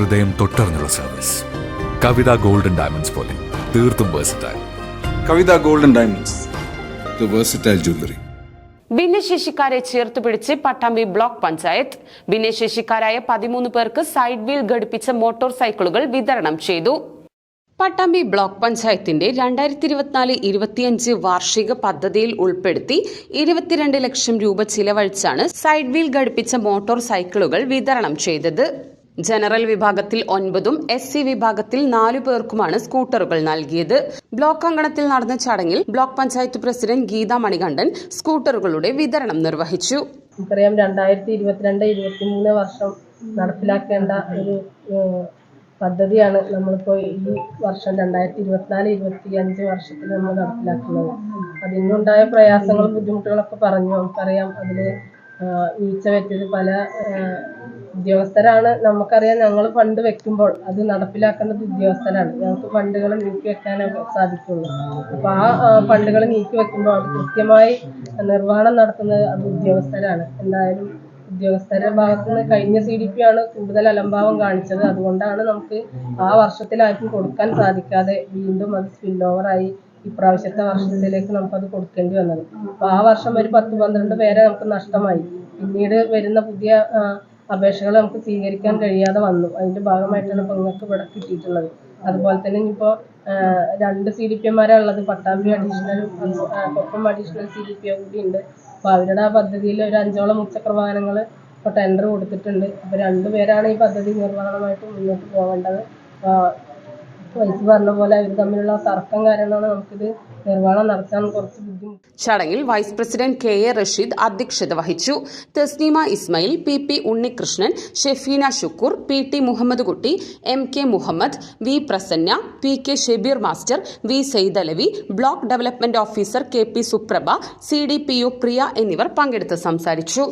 ഹൃദയം തൊട്ടറിഞ്ഞുള്ള service Kavitha golden diamonds പോലെ തീർത്തും versatile Kavitha golden diamonds the versatile jewellery ഭിന്നശേഷിക്കാരെ ചേർത്തുപിടിച്ച് പട്ടാമ്പി ബ്ലോക്ക് പഞ്ചായത്ത്. ഭിന്നശേഷിക്കാരായ പതിമൂന്ന് പേർക്ക് സൈഡ് വീൽ ഘടിപ്പിച്ച മോട്ടോർ സൈക്കിളുകൾ വിതരണം ചെയ്തു. പട്ടാമ്പി ബ്ലോക്ക് പഞ്ചായത്തിന്റെ രണ്ടായിരത്തി ഇരുപത്തിനാല് ഇരുപത്തിയഞ്ച് വാർഷിക പദ്ധതിയിൽ ഉൾപ്പെടുത്തി ഇരുപത്തിരണ്ട് ലക്ഷം രൂപ ചിലവഴിച്ചാണ് സൈഡ് വീൽ ഘടിപ്പിച്ച മോട്ടോർ സൈക്കിളുകൾ വിതരണം ചെയ്തത്. ജനറൽ വിഭാഗത്തിൽ ഒൻപതും എസ് സി വിഭാഗത്തിൽ നാലു പേർക്കുമാണ് സ്കൂട്ടറുകൾ നൽകിയത്. ബ്ലോക്ക് അങ്കണത്തിൽ നടന്ന ചടങ്ങിൽ ബ്ലോക്ക് പഞ്ചായത്ത് പ്രസിഡന്റ് ഗീത മണികണ്ഠൻ സ്കൂട്ടറുകളുടെ വിതരണം നിർവഹിച്ചു. നമുക്കറിയാം രണ്ടായിരത്തി ഇരുപത്തിരണ്ട് ഇരുപത്തിമൂന്ന് വർഷം നടപ്പിലാക്കേണ്ട ഒരു പദ്ധതിയാണ് നമ്മളിപ്പോൾ ഈ വർഷം രണ്ടായിരത്തി ഇരുപത്തിനാല് ഇരുപത്തി അഞ്ച് വർഷത്തിൽ നമ്മൾ നടപ്പിലാക്കുന്നത്. അതിനുണ്ടായ പ്രയാസങ്ങളും ബുദ്ധിമുട്ടുകളൊക്കെ പറഞ്ഞു. നമുക്കറിയാം അതിൽ വീഴ്ച പറ്റിയത് പല ഉദ്യോഗസ്ഥരാണ്. നമുക്കറിയാം ഞങ്ങൾ ഫണ്ട് വെക്കുമ്പോൾ അത് നടപ്പിലാക്കേണ്ടത് ഉദ്യോഗസ്ഥരാണ്. ഞങ്ങൾക്ക് ഫണ്ടുകൾ നീക്കി വെക്കാനൊക്കെ സാധിക്കുള്ളൂ. അപ്പോൾ ആ ഫണ്ടുകൾ നീക്കി വെക്കുമ്പോൾ അത് കൃത്യമായി നിർവഹണം നടത്തുന്നത് അത് ഉദ്യോഗസ്ഥരാണ്. എന്തായാലും ഉദ്യോഗസ്ഥരുടെ ഭാഗത്ത് നിന്ന് കഴിഞ്ഞ സി ഡി പി ആണ് കൂടുതൽ അലംഭാവം കാണിച്ചത്. അതുകൊണ്ടാണ് നമുക്ക് ആ വർഷത്തിലാർക്കും കൊടുക്കാൻ സാധിക്കാതെ വീണ്ടും അത് സ്പിൽ ഓവറായി ഇപ്രാവശ്യത്തെ വർഷത്തിലേക്ക് അത് കൊടുക്കേണ്ടി വന്നത്. അപ്പോൾ ആ വർഷം ഒരു പത്ത് പന്ത്രണ്ട് പേരെ നമുക്ക് നഷ്ടമായി. പിന്നീട് വരുന്ന പുതിയ അപേക്ഷകൾ നമുക്ക് സ്വീകരിക്കാൻ കഴിയാതെ വന്നു. അതിന്റെ ഭാഗമായിട്ടാണ് ഇപ്പോൾ നിങ്ങൾക്ക് ഇവിടെ കിട്ടിയിട്ടുള്ളത്. അതുപോലെ തന്നെ ഇനിയിപ്പോൾ രണ്ട് സി ഡി പി ഉള്ളത്. Pattambi additional Koppam additional C D P കൂടി ഉണ്ട്. അപ്പോൾ അവരുടെ ആ പദ്ധതിയിൽ ഒരു അഞ്ചോളം മുച്ചക്ര വാഹനങ്ങൾ ഇപ്പോൾ ടെൻഡർ കൊടുത്തിട്ടുണ്ട് അപ്പോൾ രണ്ടുപേരാണ് ഈ പദ്ധതി നിർവഹണമായിട്ട് മുന്നോട്ട് പോകേണ്ടത്. നമുക്കിത് നടത്താൻ കുറച്ച് ബുദ്ധിമുട്ട്. ചടങ്ങിൽ vice president K A Rasheed അധ്യക്ഷത വഹിച്ചു. Thasneema Ismail P P Unnikrishnan Shefeena Shukkoor P T Muhammad Kutty M K Muhammad V Prasanna P K Shebeer master V Saithalavi block development officer K P Suprabha C D P Priya എന്നിവർ പങ്കെടുത്ത് സംസാരിച്ചു.